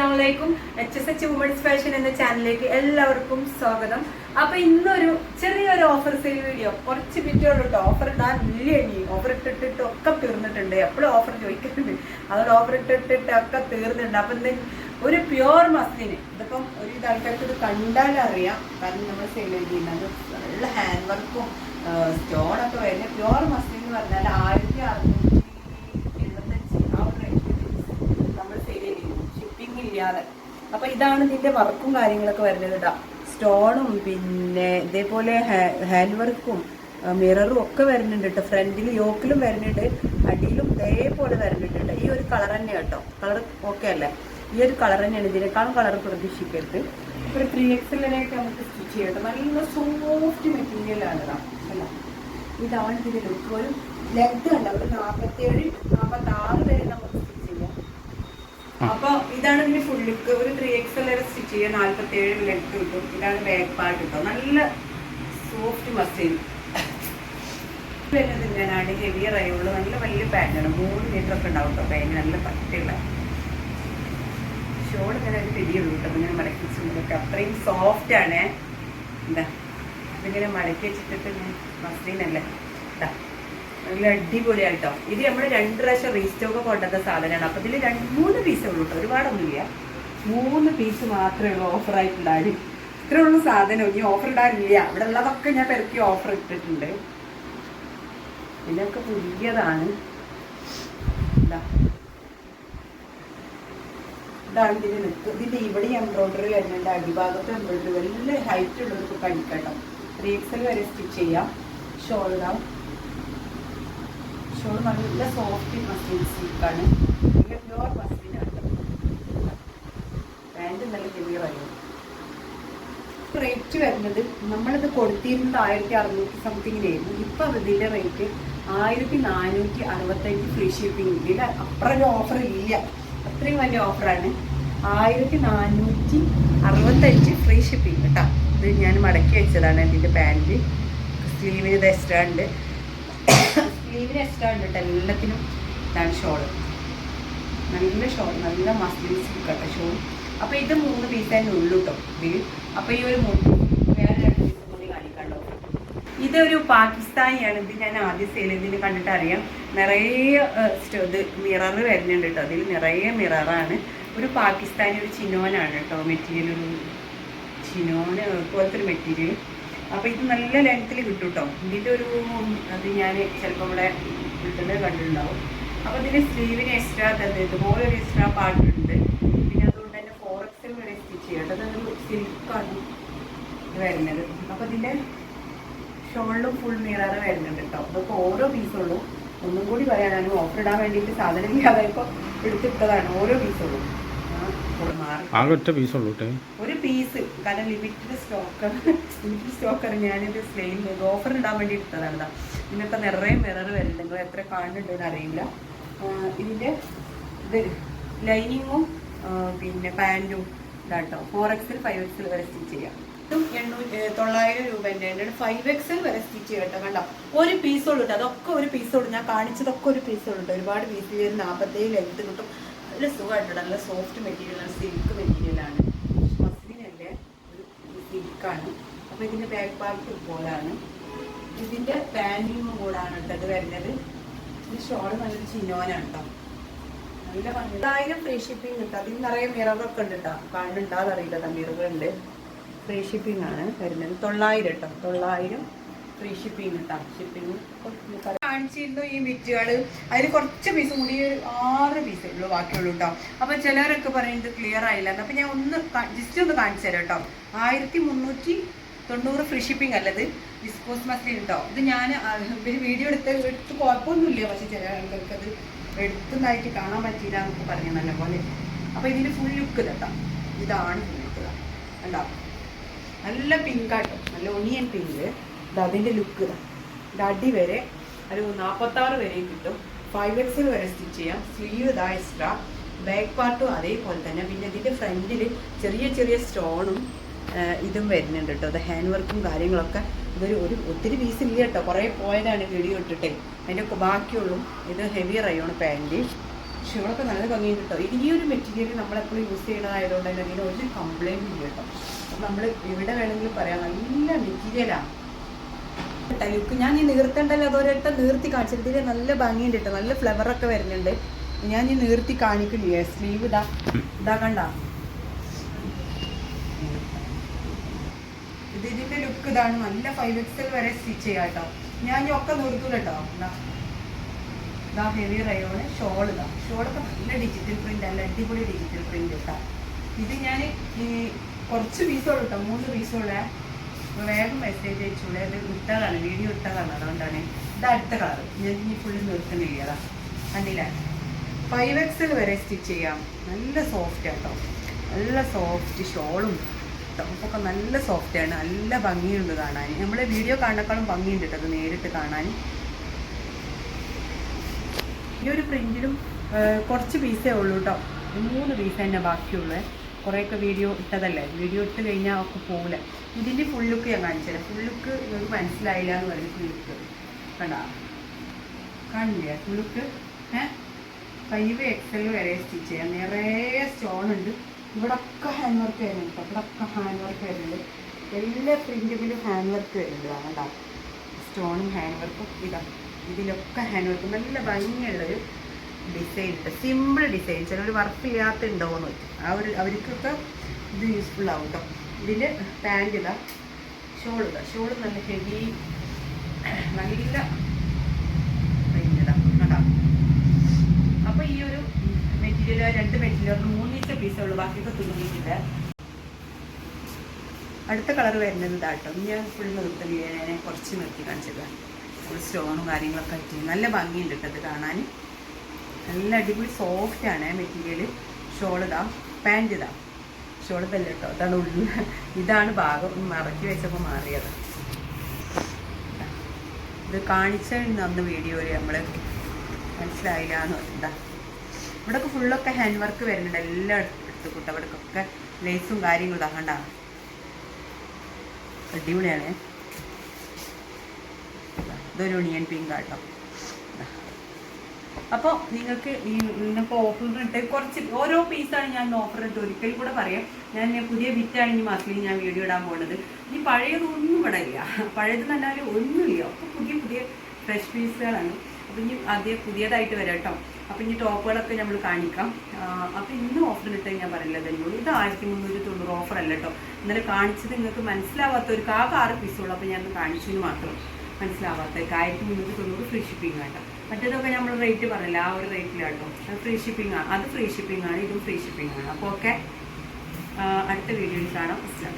അസ്സാം വലൈക്കും H S H women's fashion എന്ന ചാനലിലേക്ക് എല്ലാവർക്കും സ്വാഗതം. അപ്പൊ ഇന്നൊരു ചെറിയൊരു ഓഫർ സെയിൽ വീഡിയോ കുറച്ച് കേട്ടോ ഓഫർ ഇടാൻ ഇല്ല ഇനി. ഓഫർ ഇട്ടിട്ടിട്ട് ഒക്കെ തീർന്നിട്ടുണ്ട്. എപ്പോഴും ഓഫർ ചോദിക്കുന്നുണ്ട് അതുകൊണ്ട് ഓഫർ ഇട്ടിട്ടിട്ട് ഒക്കെ തീർന്നിട്ടുണ്ട്. അപ്പൊ എന്തെങ്കിലും ഒരു പ്യുവർ മസ്ലിന് ഇതിപ്പം ഒരു ഇതാൾക്കാർക്ക് ഇത് കണ്ടാലും അറിയാം. കാരണം നമ്മൾ സെയിൽ ചെയ്യുന്നത് നല്ല ഹാൻഡ് വർക്കും സ്റ്റോണൊക്കെ വരുന്നത് പ്യുവർ മസ്ലിൻ എന്ന് പറഞ്ഞാൽ ആയിരത്തി അറുന്നൂറ്റി എഴുപത്തഞ്ച് ആ ഒരു റേറ്റ് നമ്മൾ സെയിൽ ചെയ്തിരുന്നു ഷിപ്പിംഗ് അപ്പൊ ഇതാണ് ഇതിന്റെ വർക്കും കാര്യങ്ങളൊക്കെ വരുന്നത് ഇടാം സ്റ്റോണും പിന്നെ ഇതേപോലെ ഹാൻഡ് വർക്കും മിററും ഒക്കെ വരുന്നുണ്ട് കേട്ടോ ഫ്രണ്ടിൽ യോക്കിലും വരുന്നുണ്ട് അടിയിലും ഇതേപോലെ വരുന്നുണ്ട് കേട്ടോ ഈ ഒരു കളർ തന്നെ കേട്ടോ കളർ ഓക്കെ അല്ലേ? ഈ ഒരു കളർ തന്നെയാണ് ഇതിനേക്കാളും കളർ പ്രതീക്ഷിക്കരുത്. ഒരു ത്രീ എക്സിലേക്ക് നമുക്ക് സ്റ്റിച്ച് ചെയ്യട്ടെ നല്ല സോഫ്റ്റ് മെറ്റീരിയലാണ് അല്ല? ഇതാണ് ഇതിന്റെ ലുക്ക് ഒരു ലെഗ് കണ്ട? ഒരു നാൽപ്പത്തിയേഴ് നാൽപ്പത്തി ആറ് വരെ നമുക്ക് അപ്പൊ ഇതാണ് ഇതിന്റെ ഫുൾ ലുക്ക് ഒരു ത്രീ എക്സ് എൽ വരെ സ്റ്റിച്ച് ചെയ്യാൻ നാല്പത്തി ഏഴ് ലെഗ് കിട്ടും. ഇതാണ് ബാക്ക് പാർട്ട് കിട്ടും. നല്ല സോഫ്റ്റ് മസീൻ തിന്നാനാണ് ഹെവി റയുള്ള നല്ല വലിയ പാന്റാണ് മൂന്ന് മീറ്റർ ഒക്കെ ഉണ്ടാവും കേട്ടോ പാന്റ് നല്ല പറ്റുള്ള ഷോൾ ഇങ്ങനെ ഒരു പിടിയുള്ളൂ കേട്ടോ ഇങ്ങനെ മടക്കി വെച്ചിട്ടൊക്കെ. അത്രയും സോഫ്റ്റ് ആണ്. എന്താ? ഇതിങ്ങനെ മടക്കി വെച്ചിട്ടിട്ട് മസ്ലീനല്ലേ ഇതാ നല്ല അടിപൊളിയായിട്ടോ. ഇത് നമ്മൾ രണ്ട് പ്രാവശ്യം റീസ്റ്റോക്ക് കൊണ്ടുവന്ന സാധനമാണ്. അപ്പം ഇതിൽ രണ്ട് മൂന്ന് പീസേ ഉള്ളൂ കേട്ടോ ഒരുപാടൊന്നുമില്ല. മൂന്ന് പീസ് മാത്രമേ ഉള്ളൂ ഓഫർ ആയിട്ടുണ്ടായി ഇത്രേ ഉള്ളൂ സാധനം. ഇനി ഓഫർ ഇടാനില്ല. ഇവിടെ ഉള്ളതൊക്കെ ഞാൻ പെരക്കി ഓഫർ ഇട്ടിട്ടുണ്ട്. ഇതിനൊക്കെ പുതിയതാണ്. ഇതാ. ഇതാണ് ഇതിന് നിൽക്കുന്നത് ഇതിന്റെ ഇവിടെ എംബ്രോയിഡറി വരുന്നുണ്ട്. അടിഭാഗത്ത് എംബ്രോയിഡറി വലിയ ഹൈറ്റ് ഉള്ളവർക്ക് കഴിക്കട്ടോ ത്രീ എക്സൽ വരെ സ്റ്റിച്ച് ചെയ്യാം. ഷോൾഡർ ഷോൾ നല്ല സോഫ്റ്റ് മസ്ലിൻ സിൽക്കാണ് പ്യുവർ മസ്ലിനാണ് പാന്റ് നല്ല ഹെവി റേറ്റ് വരുന്നത് നമ്മളിത് കൊടുത്തിരുന്നത് ആയിരത്തി അറുന്നൂറ്റി സംതിങ്ങിനായിരുന്നു ഇപ്പൊ ഇതിന്റെ റേറ്റ് ആയിരത്തി നാനൂറ്റി അറുപത്തഞ്ച് ഫ്രീ ഷിപ്പിംഗ് ഇല്ല അപ്പുറം ഓഫർ ഇല്ല. അത്രയും വലിയ ഓഫറാണ് ആയിരത്തി നാനൂറ്റി അറുപത്തഞ്ച് ഫ്രീ ഷിപ്പിംഗ് കേട്ടോ ഇത് ഞാൻ മടക്കി വെച്ചതാണ് എന്റെ പാന്റ് സ്ലീവ് ഇത് എക്സ്ട്രാ ഉണ്ട്. സ്ലീവിന് എക്സ്ട്രാ ഉണ്ട് കേട്ടോ എല്ലാത്തിനും ഇതാണ് ഷോൾ നല്ല ഷോൾ നല്ല മസ്ലിൻ സിൽക്ക് കേട്ടോ ഷോൾ അപ്പോൾ ഇത് മൂന്ന് പീസ് തന്നെ ഉള്ളൂ കേട്ടോ ഇതിൽ അപ്പോൾ ഈ ഒരു മൂന്ന് വേറെ രണ്ട് പീസ് കൂടി കാണിക്കാണ്ടോ ഇതൊരു പാകിസ്ഥാനിയാണ്. ഇത് ഞാൻ ആദ്യം സെയിൽ ചെയ്തതിന് കണ്ടിട്ട് അറിയാം. നിറയെ ഇത് മിറർ വരുന്നുണ്ട് കേട്ടോ അതിൽ നിറയെ മിററാണ് ഒരു പാകിസ്ഥാനി ഒരു ചിനോനാണ് കേട്ടോ മെറ്റീരിയൽ ഒരു ചിനോന് പോലത്തെ ഒരു മെറ്റീരിയൽ അപ്പൊ ഇത് നല്ല ലെങ്ത്തിൽ കിട്ടും കേട്ടോ ഇതിന്റെ ഒരു അത് ഞാൻ ചിലപ്പോൾ ഇവിടെ കിട്ടുന്നത് കണ്ടിട്ടുണ്ടാവും. അപ്പൊ ഇതിന് സ്ലീവിന് എക്സ്ട്രാ ഇതുപോലെ ഒരു എക്സ്ട്രാ പാർട്ട് ഉണ്ട്. പിന്നെ അതുകൊണ്ട് തന്നെ ഫോർ എക്സൽ വരെ സ്റ്റിച്ച് ചെയ്യാം. അതൊരു സിൽക്കാണ് ഇത് വരുന്നത്. അപ്പോൾ ഇതിന്റെ ഷോളിലും ഫുൾ മിറർ വരുന്നുണ്ട് കേട്ടോ അതൊക്കെ ഓരോ പീസുള്ളൂ ഒന്നും കൂടി പറയാനാണ് ഓഫർ ഇടാൻ വേണ്ടിയിട്ട് സാധനം ഇല്ലാതെ ഇപ്പൊ എടുത്തിട്ടതാണ്. ഓരോ പീസുള്ളൂ ആകെ ഒറ്റ പീസുള്ളൂ ഒരു പീസ് കാരണം ലിമിറ്റഡ് സ്റ്റോക്കർ ലിമിറ്റഡ് സ്റ്റോക്കർ ഞാനിത് സ്ലെയിൻ ചെയ്തു ഓഫർ ഇടാൻ വേണ്ടി എടുത്തതാണ് കേട്ടോ ഇന്നത്തെ നിറയെ മിറർ വരുന്നുണ്ട്. നിങ്ങൾ എത്ര കാണുന്നുണ്ടോ അറിയില്ല. ഇതിന്റെ ഇത് ലൈനിങ്ങും പിന്നെ പാന്റും ഇതാട്ടോ ഫോർ എക്സിൽ ഫൈവ് എക്സിൽ വരെ സ്റ്റിച്ച് ചെയ്യാം. ഇതും എണ്ണൂറ്റി തൊള്ളായിരം രൂപേന്റെ എന്റെ ഫൈവ് എക്സൽ വരെ സ്റ്റിച്ച് ചെയ്യട്ടോ കണ്ടോ? ഒരു പീസോളൂ കേട്ടോ അതൊക്കെ ഒരു പീസോളൂ ഞാൻ കാണിച്ചതൊക്കെ ഒരു പീസോളൂ കേട്ടോ ഒരുപാട് പീസിൽ ഒരു നാൽപ്പത്തേഴ് ലെങ്ത് കിട്ടും. നല്ല സുഖമായിട്ടുണ്ട് നല്ല സോഫ്റ്റ് മെറ്റീരിയലാണ് സിൽക്ക് മെറ്റീരിയലാണ് ഒരു അപ്പൊ ഇതിന്റെ ബാക്ക് പാർട്ട് ഇതുപോലാണ്. ഇതിന്റെ പാന്റിങ്ങും കൂടാണ് കേട്ടത് വരുന്നത്. ഈ ഷോൾ നല്ലൊരു ചിന്നോനാണ് കേട്ടോ നല്ല പന്ത്രണ്ടായിരം ഫ്രീ ഷിപ്പിംഗ് കിട്ടും. അതിൽ നിറയെ മിററൊക്കെ ഉണ്ട് കേട്ടോ കാണുന്നുണ്ടാവും അറിയില്ല മിററുണ്ട് ഫ്രീ ഷിപ്പിംഗ് ആണ് വരുന്നത്. തൊള്ളായിരം കേട്ടോ തൊള്ളായിരം ഫ്രീ ഷിപ്പിംഗ് കിട്ടാം ഷിപ്പിംഗ് കാണിച്ചിരുന്നു ഈ വിറ്റുകൾ അതിൽ കുറച്ച് പീസ് കൂടി ആറ് പീസേ ഉള്ളൂ ബാക്കിയുള്ളൂ കേട്ടോ അപ്പൊ ചിലരൊക്കെ പറയുന്നത് ക്ലിയർ ആയില്ല. അപ്പൊ ഞാൻ ഒന്ന് ജസ്റ്റ് ഒന്ന് കാണിച്ചു തരാം കേട്ടോ ആയിരത്തി മുന്നൂറ്റി തൊണ്ണൂറ് ഫ്രീ ഷിപ്പിംഗ് അല്ലത് ഡിസ്പോസ് മസ്ലിൻ കേട്ടോ ഇത് ഞാൻ വീഡിയോ എടുത്ത് എടുത്ത് കുഴപ്പമൊന്നുമില്ല. പക്ഷെ ചില അത് എടുത്തതായിട്ട് കാണാൻ പറ്റിയില്ല എന്നൊക്കെ പറഞ്ഞു നല്ല പോലെ അപ്പൊ ഇതിന് ഫുൾ ലുക്ക് കേട്ടോ ഇതാണ് ഫുൾ ലുക്ക് കണ്ടോ? നല്ല പിങ്ക് ആട്ടോ. നല്ല ഒണിയൻ പിങ്ക് ഇത് അതിന്റെ ലുക്ക് അടി വരെ ഒരു നാൽപ്പത്താറ് വരെയും കിട്ടും. ഫൈവ് എക്സിൽ വരെ സ്റ്റിച്ച് ചെയ്യാം. സ്ലീവ് ഇതാ എക്സ്ട്രാ ബാക്ക് പാർട്ടും അതേപോലെ തന്നെ. പിന്നെ ഇതിന്റെ ഫ്രണ്ടിൽ ചെറിയ ചെറിയ സ്റ്റോണും ഇതും വരുന്നുണ്ട് കേട്ടോ അത് ഹാൻഡ് വർക്കും കാര്യങ്ങളൊക്കെ. ഇതൊരു ഒരു ഒത്തിരി പീസ് ഇല്ല കേട്ടോ കുറേ പോയതാണ് വീഡിയോ ഇട്ടിട്ടേ. അതിന്റെ ബാക്കിയുള്ളൂ. ഇത് ഹെവി റയോൺ പാന്റ് ഷൂളൊക്കെ നല്ല ഭംഗിയുണ്ട് കേട്ടോ ഈ ഒരു മെറ്റീരിയൽ നമ്മളെപ്പോഴും യൂസ് ചെയ്യണതായതുകൊണ്ട് തന്നെ ഇതിന് ഒരു കംപ്ലൈന്റ് ഇല്ല കേട്ടോ നമ്മൾ ഇവിടെ വേണമെങ്കിൽ പറയാം. നല്ല മെറ്റീരിയലാണ് ലുക്ക് ഞാൻ ഈ നീർത്തണ്ടല്ലോ അതൊരട്ട നീർത്തി കാണിച്ചിട്ട് ഇതിൽ നല്ല ഭംഗിയുണ്ട് കേട്ടോ. നല്ല ഫ്ലവറൊക്കെ വരുന്നുണ്ട്. ഞാൻ ഈ നീർത്തി കാണിക്കില്ലേ സ്ലീവ് ഇതാ. ഇതാ കണ്ട. ഇത് ഇതിന്റെ ലുക്ക് ഇതാണ്. നല്ല ഫൈവ് എക്സൽ വരെ സ്റ്റിച്ച് ചെയ്യാം കേട്ടോ. ഞാൻ ഈ ഒക്കെ നിർത്തൂല കേട്ടോ. ഇതാ. ഹെവി റയോണ് ഷോൾ ഇതാ. ഷോളൊക്കെ നല്ല ഡിജിറ്റൽ പ്രിന്റ് നല്ല അടിപൊളി ഡിജിറ്റൽ പ്രിന്റ് കേട്ടോ ഇത് ഞാൻ ഈ കുറച്ച് പീസോളൂ കേട്ടോ. മൂന്ന് പീസോളെ വേഗം മെസ്സേജ് അയച്ചോളെ അത് ഇട്ടതാണ് വീഡിയോ ഇട്ടതാണ്. അതുകൊണ്ടാണ്. ഇത് അടുത്ത കളർ. ഞാൻ ഇനി ഫുള്ളി നിർത്തുന്നില്ല അതാ കണ്ടില്ല? ഫൈവ് എക്സൽ വരെ സ്റ്റിച്ച് ചെയ്യാം. നല്ല സോഫ്റ്റ് കേട്ടോ നല്ല സോഫ്റ്റ് ഷോളും ടോപ്പൊക്കെ നല്ല സോഫ്റ്റാണ് നല്ല ഭംഗിയുണ്ട് കാണാൻ. നമ്മളെ വീഡിയോ കാണുന്നേക്കാളും ഭംഗിയുണ്ട് കേട്ടോ അത് നേരിട്ട് കാണാൻ. ഈ ഒരു പ്രിന്റിലും കുറച്ച് പീസേ ഉള്ളൂ കേട്ടോ മൂന്ന് പീസ് തന്നെ ബാക്കിയുള്ളൂ. കുറേയൊക്കെ വീഡിയോ ഇട്ടതല്ലേ? വീഡിയോ ഇട്ട് കഴിഞ്ഞാൽ ഒക്കെ പോകില്ല ഇതിന്റെ ഫുൾ ലുക്ക് ഞാൻ കാണിച്ചുതരാം. ഫുൾ ലുക്ക് നിങ്ങൾക്ക് മനസ്സിലായില്ല എന്ന് പറയുന്നത് ഫുൾ ലുക്ക് കണ്ടാ? കാണില്ലേ ഫുൾ ലുക്ക് ഏഹ് ഫൈവ് എക്സൽ വരെ സ്റ്റിച്ച് ചെയ്യാം. നിറയെ സ്റ്റോൺ ഉണ്ട്. ഇവിടൊക്കെ ഹാൻഡ് വർക്ക് വരുന്നുണ്ട് ഇവിടൊക്കെ ഹാൻഡ് വർക്ക് വരുന്നുണ്ട്. എല്ലാ പ്രിന്റിലും ഹാൻഡ് വർക്ക് വരുന്നുണ്ട്. കണ്ടാ? സ്റ്റോണും ഹാൻഡ് വർക്കും ഇതാ. ഇതിലൊക്കെ ഹാൻഡ് വർക്ക് നല്ല ഭംഗിയുള്ളൊരു ഡിസൈൻ സിമ്പിൾ ഡിസൈൻ ചിലർ വർക്ക് ചെയ്യാത്ത ഉണ്ടാവുമെന്ന് ആ ഒരു അവർക്കൊക്കെ ഇത് യൂസ്ഫുൾ ആവും കേട്ടോ ഇതിൽ പാന്റ് ഇതാ ഷോൾ ഇതാ ഷോൾ നല്ല ഹെവി നല്ല അപ്പോൾ ഈ ഒരു മെറ്റീരിയൽ രണ്ട് മെറ്റീരിയൽ മൂന്നീച്ച പീസേ ഉള്ളൂ. ബാക്കിയൊക്കെ തുണിയിട്ടില്ല അടുത്ത കളർ വരുന്നത് ഇതാട്ടോ ഞാൻ ഫുൾ നിർത്തി കുറച്ച് നിർത്തി കാണിച്ചത് സ്റ്റോണും കാര്യങ്ങളൊക്കെ ആയിട്ട്. നല്ല ഭംഗിയുണ്ട് കേട്ടോ ഇത് കാണാൻ നല്ല അടിപൊളി സോഫ്റ്റ് ആണ് മെറ്റീരിയൽ ഷോൾ ഇതാ പാന്റ് ഇതാ. ഷോൾ ഇതല്ല കേട്ടോ അതാണ് ഉള്ളിൽ ഇതാണ് ഭാഗം. മറക്കി വെച്ചപ്പോൾ മാറിയത്. ഇത് കാണിച്ച അന്ന് വീഡിയോയിൽ നമ്മൾ മനസ്സിലായില്ല എന്ന് ഇതാ. ഇവിടെയൊക്കെ ഫുള്ളൊക്കെ ഹാൻഡ് വർക്ക് വരുന്നുണ്ട്. എല്ലാം എടുത്ത് കൂട്ട ഇവിടേക്കൊക്കെ ലേസും കാര്യങ്ങളും ഇതാകണ്ട അടിപൊളിയാണ്. ഇതൊരു ഒണിയൻ പിങ്ക് ആട്ടോ അപ്പോൾ നിങ്ങൾക്ക് ഈ ഇന്നിപ്പോൾ ഓഫർ ഇട്ട് കുറച്ച് ഓരോ പീസാണ് ഞാൻ ഓഫർ ഇട്ട് ഒരിക്കൽ കൂടെ പറയാം. ഞാൻ പുതിയ വിറ്റാണ് ഈ മാസത്തിൽ ഞാൻ വീഡിയോ ഇടാൻ പോകുന്നത് ഈ പഴയതൊന്നും ഇവിടെ ഇല്ല. പഴയത് നല്ലാലും ഒന്നുമില്ല. അപ്പോൾ പുതിയ പുതിയ ഫ്രഷ് പീസുകളാണ് അപ്പം ഇനി ആദ്യം പുതിയതായിട്ട് വരാം കേട്ടോ. അപ്പം ഇനി ടോപ്പുകളൊക്കെ നമ്മൾ കാണിക്കാം. അപ്പം ഇന്ന് ഇട്ടേ ഞാൻ പറയില്ല തന്നെയുള്ളൂ ഇത് ആയിരത്തി മുന്നൂറ്റി തൊണ്ണൂറ് ഓഫർ അല്ല കേട്ടോ. ഇന്നലെ കാണിച്ചത് നിങ്ങൾക്ക് മനസ്സിലാവാത്ത ഒരു കാക ആറ് പീസുള്ളൂ അപ്പോൾ ഞാൻ കാണിച്ചതിന് മാത്രം മനസ്സിലാവാത്ത ആയിരത്തി മുന്നൂറ്റി തൊണ്ണൂറ് ഫ്രീ ഷിപ്പിംഗ് ആട്ടോ മറ്റേതൊക്കെ നമ്മൾ റേറ്റ് പറഞ്ഞില്ല ആ ഒരു റേറ്റിലാട്ടോ അത് ഫ്രീ ഷിപ്പിംഗ് ആണ് അത് ഫ്രീ ഷിപ്പിംഗ് ആണ്. ഇതും ഫ്രീ ഷിപ്പിംഗ് ആണ്. അപ്പോൾ ഓക്കെ അടുത്ത വീഡിയോയിൽ കാണാം. അസ്ലാം